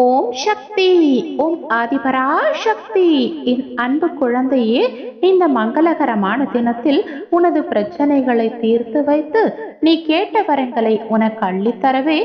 ஓம் சக்தி ஓம் ஆதிபரா சக்தி என் அன்பு குழந்தையே இந்த மங்களகரமான தினத்தில் உனது பிரச்சனைகளை தீர்த்து வைத்து நீ கேட்ட வரங்களை உனக்கு அள்ளித்தரவே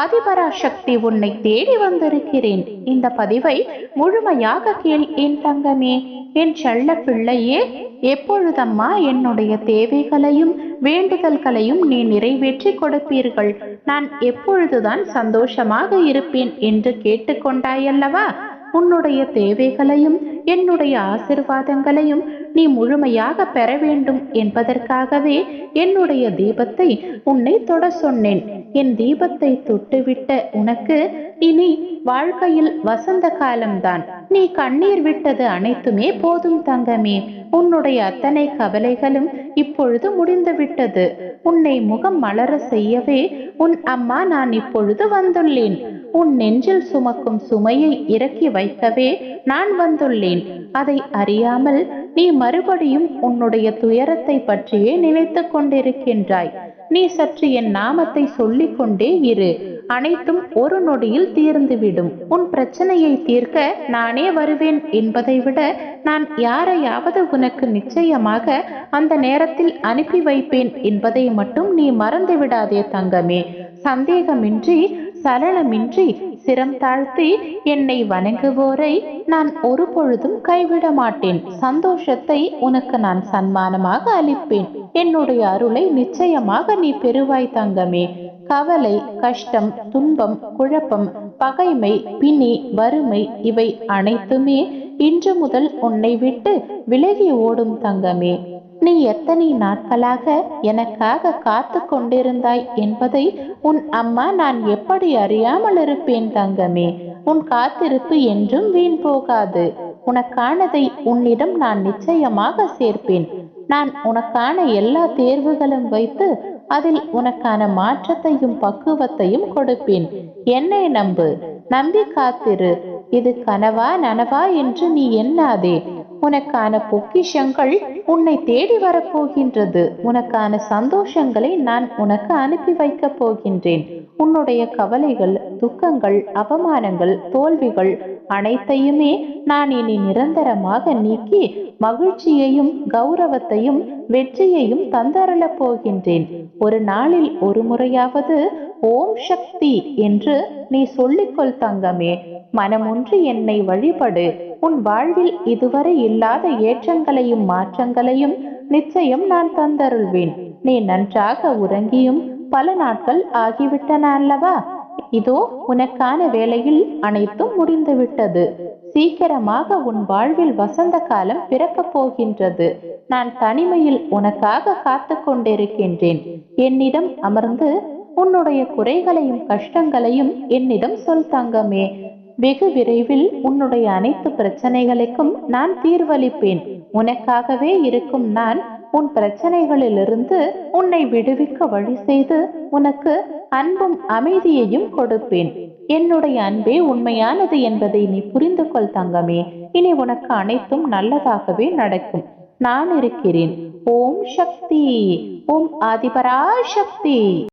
ஆதிபராசக்தி உன்னை தேடி வந்திருக்கிறேன். இந்த பதிவை முழுமையாக கேள் என் தங்கமே. என் செல்ல பிள்ளையே எப்பொழுதம்மா என்னுடைய தேவைகளையும் வேண்டுதல்களையும் நீ நிறைவேற்றி கொடுப்பீர்கள். நான் எப்பொழுதுதான் சந்தோஷமாக இருப்பேன் என்று கேட்டுக்கொண்டாயல்லவா? உன்னுடைய தேவைகளையும் என்னுடைய ஆசிர்வாதங்களையும் நீ முழுமையாக பெற வேண்டும் என்பதற்காகவே என்னுடைய தீபத்தை உன்னை தொட சொன்னேன். என் தீபத்தை தொட்டுவிட்ட உனக்கு இனி வாழ்க்கையில் வசந்த காலம்தான். நீ கண்ணீர் விட்டது அனைத்துமே போதும் தங்கமே. உன்னுடைய அத்தனை கவலைகளும் இப்பொழுது முடிந்துவிட்டது. உன்னை முகம் மலர செய்யவே உன் அம்மா நான் இப்பொழுது வந்துள்ளேன். உன் நெஞ்சில் சுமக்கும் சுமையை இறக்கி வைக்கவே நான் வந்துள்ளேன். அதை அறியாமல் நீ மறுபடியும் உன்னுடைய துயரத்தை பற்றியே நினைத்து கொண்டிருக்கின்றாய். நீ சற்று என் நாமத்தை சொல்லிக் கொண்டே இரு. அனைத்தும் ஒரு நொடியில் தீர்ந்துவிடும். உன் பிரச்சனையை தீர்க்க நானே வருவேன் என்பதை விட நான் யாரையாவது உனக்கு நிச்சயமாக அந்த நேரத்தில் அனுப்பி வைப்பேன் என்பதை மட்டும் நீ மறந்து விடாதே தங்கமே. சந்தேகமின்றி சலனமின்றி சிரம் தாழ்த்தி என்னை வணங்குவோரை நான் ஒரு பொழுதும் கைவிட மாட்டேன். சந்தோஷத்தை உனக்கு நான் சன்மானமாக அளிப்பேன். என்னுடைய அருளை நிச்சயமாக நீ பெறுவாய் தங்கமே. கவலை கஷ்டம் துன்பம் குழப்பம் பகைமை பிணி வறுமை இவை அனைத்துமே இன்று முதல் உன்னை விட்டு விலகி ஓடும் தங்கமே. நீ எத்தனை நாட்களாக எனக்காக காத்து கொண்டிருந்தாய் என்பதை உன் அம்மா நான் எப்படி அறியாமல் இருப்பேன் தங்கமே. உன் காத்திருப்பு என்றும் வீண் போகாது. உனக்கானதை உன்னிடம் நான் நிச்சயமாக சேர்ப்பேன். நான் உனக்கான எல்லா தேர்வுகளும் வைத்து அதில் உனக்கான மாற்றத்தையும் பக்குவத்தையும் கொடுப்பேன். என்னை நம்பு. நம்பி காத்திரு. இது கனவா நனவா என்று நீ எண்ணாதே. உனக்கான பொக்கிஷங்கள் உன்னை தேடி வரப்போகின்றது. உனக்கான சந்தோஷங்களை நான் உனக்கு அனுப்பி வைக்கப் போகின்றேன். உன்னுடைய கவலைகள் துக்கங்கள் அவமானங்கள் தோல்விகள் அனைத்தையுமே நான் இனி நிரந்தரமாக நீக்கி மகிழ்ச்சியையும் கௌரவத்தையும் வெற்றியையும் தந்தரளப் போகின்றேன். ஒரு நாளில் ஒரு முறையாவது ஓம் சக்தி என்று நீ சொல்லிக்கொள் தங்கமே. மனமொன்று என்னை வழிபடு. உன் வாழ்வில் இதுவரை இல்லாத ஏற்றங்களையும் மாற்றங்களையும் நிச்சயம் நான் தந்தருள்வேன். நீ நன்றாக உறங்கியும் பல நாட்கள் ஆகிவிட்டன அல்லவா? இதோ உனக்கான வேலையில் அனைத்தும் முடிந்துவிட்டது. சீக்கிரமாக உன் வாழ்வில் வசந்த காலம் பிறக்கப் போகின்றது. நான் தனிமையில் உனக்காக காத்து கொண்டிருக்கின்றேன். என்னிடம் அமர்ந்து உன்னுடைய குறைகளையும் கஷ்டங்களையும் என்னிடம் சொல் தங்கமே. வெகு விரைவில் உன்னுடைய அனைத்து பிரச்சனைகளுக்கும் நான் தீர்வளிப்பேன். உனக்காகவே இருக்கும் நான் உன் பிரச்சனைகளிலிருந்து உன்னை விடுவிக்க வழி செய்து உனக்கு அன்பும் அமைதியையும் கொடுப்பேன். என்னுடைய அன்பே உண்மையானது என்பதை நீ புரிந்து கொள் தங்கமே. இனி உனக்கு அனைத்தும் நல்லதாகவே நடக்கும். நான் இருக்கிறேன். ஓம் சக்தி. ஓம் ஆதிபரா சக்தி